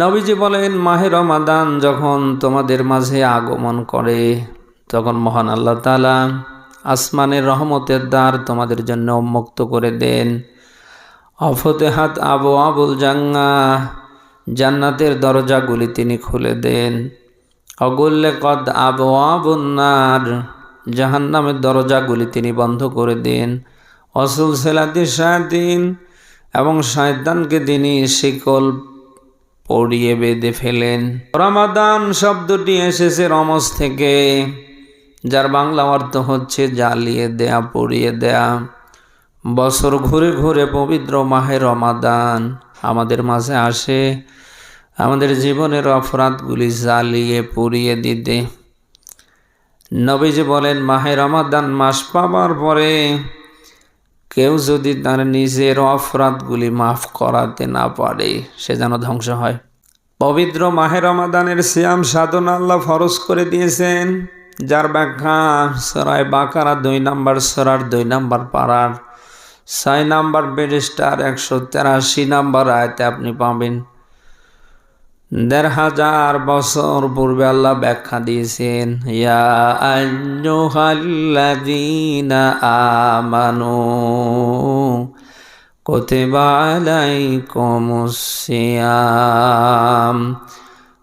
নবীজি বলেন, মাহে রমাদান যখন তোমাদের মাঝে আগমন করে, তখন মহান আল্লাহ তালা আসমানের রহমতের দ্বার তোমাদের জন্য উন্মুক্ত করে দেন। অফতেহাত আবু আবুল জাঙ্গা জান্নাতের দরজাগুলি তিনি খুলে দেন। অগুল্লে কদ আবু আবুন্নার জাহান্নামের দরজাগুলি তিনি বন্ধ করে দেন। অসুল সেলাতি শায়দিন এবং শয়তানকে তিনি শিকল পড়িয়ে বেঁধে ফেলেন। রমাদান শব্দটি এসেছে রমস থেকে, যার বাংলা অর্থ হচ্ছে জ্বালিয়ে দেয়া, পড়িয়ে দেয়া। বছর ঘুরে ঘুরে পবিত্র মাহে রমাদান আমাদের মাঝে আসে, আমাদের জীবনের অপরাধগুলি জ্বালিয়ে, পুড়িয়ে দিতে। নবীজি বলেন, মাহে রমাদান মাস পাবার পরে কেউ যদি তার নিজের অপরাধগুলি মাফ করাতে না পারে, সে যেন ধ্বংস হয়। পবিত্র মাহে রমাদানের শ্যাম সাধন আল্লাহ ফরজ করে দিয়েছেন, যার ব্যাখ্যা সরাই বাকারা দুই নাম্বার, সরার দুই নাম্বার পাড়ার ছয় নাম্বার বেরিস্টার একশো তেরাশি নাম্বার আয়তে আপনি পাবেন। দেড় হাজার বছর পূর্বে আল্লাহ ব্যাখ্যা দিয়েছেন আমানু কুতিবা আলাইকুমুস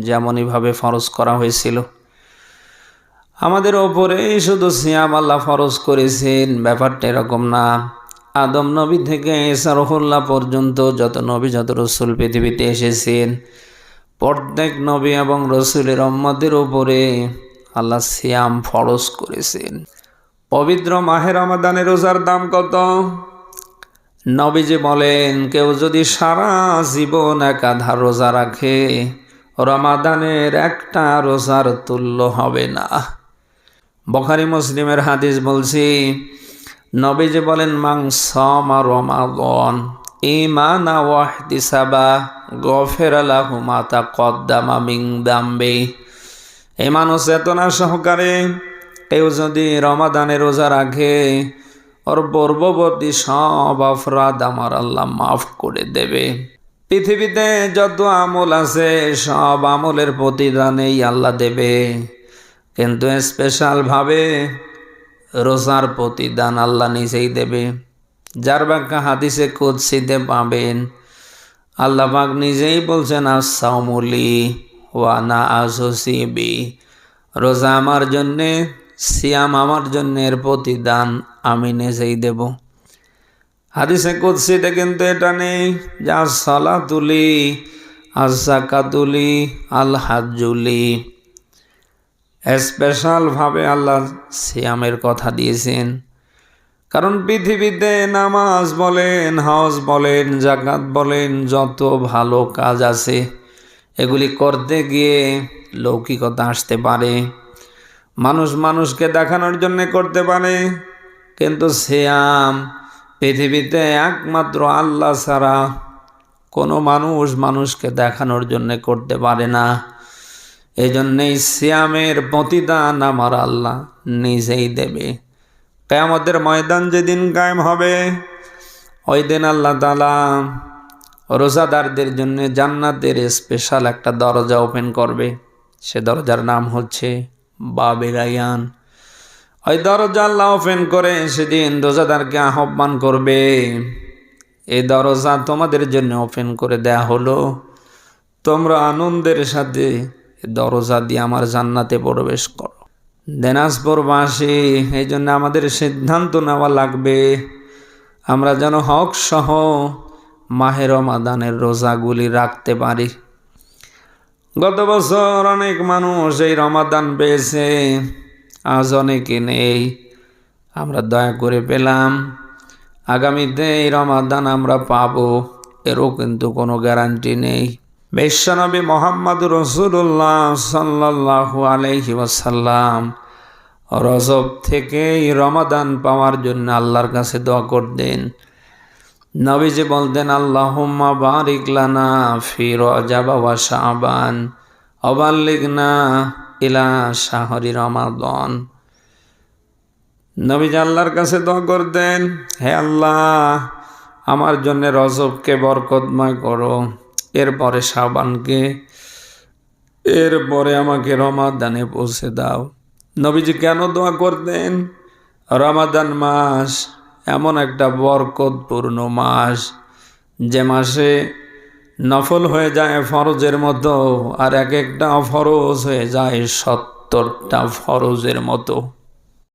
যেমনইভাবে ফরজ করা হয়েছিল। আমাদের ওপরে শুধু সিয়াম আল্লাহ ফরজ করেছেন, ব্যাপারটা এরকম না। আদম নবী থেকে এসারহুল্লাহ পর্যন্ত যত নবী, যত রসুল পৃথিবীতে এসেছেন, প্রত্যেক নবী এবং রসুলের অম্মদের ওপরে আল্লাহ সিয়াম ফরজ করেছেন। পবিত্র মাহের রমাদানের রোজার দাম কত? নবীজি বলেন, কেউ যদি সারা জীবন একাধার রোজা রাখে রমাদানের একটা রোজার তুল্য হবে না। বখারি মুসলিমের হাদিস বলছি, নবীজি বলেন মাংস রমাগন ইমানা ওয়াহদিসাবা গফের আলাহু মাতা কদ্দামা মিং দাম্বে। মানুষ চেতনা সহকারে কেউ যদি রমাদানের রোজা রাখে, ওর পূর্ববর্তী সব অপরাধ আমার আল্লাহ মাফ করে দেবে। পৃথিবীতে যত আমল আছে, সব আমলের প্রতিদানেই আল্লাহ দেবে। কিন্তু স্পেশালভাবে রোজার প্রতিদান আল্লাহ নিজেই দেবে। যার ব্যাখ্যা হাদিসে কুৎসিতে পাবেন, আল্লাহ নিজেই বলছেন আসাউমুলি ওয়ানা আসিবি রোজা আমার জন্যে, সিয়াম আমার জন্য এর প্রতিদান আমি নিজেই দেব। হাদিসে কুৎসিতে কিন্তু এটা নেই যা সালা তুলি আজাকা তুলি আল হাজুলি স্পেশালভাবে আল্লাহ সিয়ামের কথা দিয়েছেন। কারণ পৃথিবীতে নামাজ বলেন হজ বলেন জাকাত বলেন, যত ভালো কাজ আছে, এগুলি করতে গিয়ে লৌকিকতা আসতে পারে। মানুষ মানুষকে দেখানোর জন্য করতে পারে, কিন্তু শ্যাম পৃথিবীতে একমাত্র আল্লাহ ছাড়া কোনো মানুষ মানুষকে দেখানোর জন্য করতে পারে না। এই জন্যেই শ্যামের প্রতিদান আমার আল্লাহ নিজেই দেবে। কেয়ামতের ময়দান যেদিন কায়েম হবে, ওই দিন আল্লাহ তালা রোজাদারদের জন্য জান্নাতের স্পেশাল একটা দরজা ওপেন করবে। সে দরজার নাম হচ্ছে বাবেরায়ান ওই দরজা আল্লাহ ওপেন করে, সেদিন রোজাদারকে আহ্বান করবে, এই দরজা তোমাদের জন্য ওপেন করে দেয়া হলো। তোমরা আনন্দের সাথে দরজা দিয়ে আমার জান্নাতে প্রবেশ করো। দিনাজপুরবাসী এই জন্য আমাদের সিদ্ধান্ত নেওয়া লাগবে। আমরা যেন হক সহ মাহের রমাদানের রোজাগুলি রাখতে পারি। গত বছর অনেক মানুষ এই রমাদান পেয়েছে। আজ অনেকে নেই। আমরা দয়া করে পেলাম। আগামীতে এই রমাদান আমরা পাবো, এরও কিন্তু কোনো গ্যারান্টি নেই। বিশ্বনবী মোহাম্মদ রসুল্লাহ সাল্লাহু আলহি ওয়াসাল্লাম রজব থেকেই রমাদান পাওয়ার জন্য আল্লাহর কাছে দোয়া করতেন। নবীজি বলতেন, আল্লাহুম্মা বারিক লানা ফি রজাব ওয়া শাবান অবাল্লিগনা ইলা শাহরি রমাদন। নবীজি আল্লাহর কাছে দোয়া করতেন, হে আল্লাহ, আমার জন্য রজবকে বরকতময় করো। এরপরে সাবানকে এরপরে আমাকে রমাদানে পৌঁছে দাও। নবীজি কেন দোয়া করতেন? রমাদান মাস এমন একটা বরকতপূর্ণ মাস, যে মাসে নফল হয়ে যায় ফরজের মতো আর এক একটা ফরজ হয়ে যায় সত্তরটা ফরজের মতো।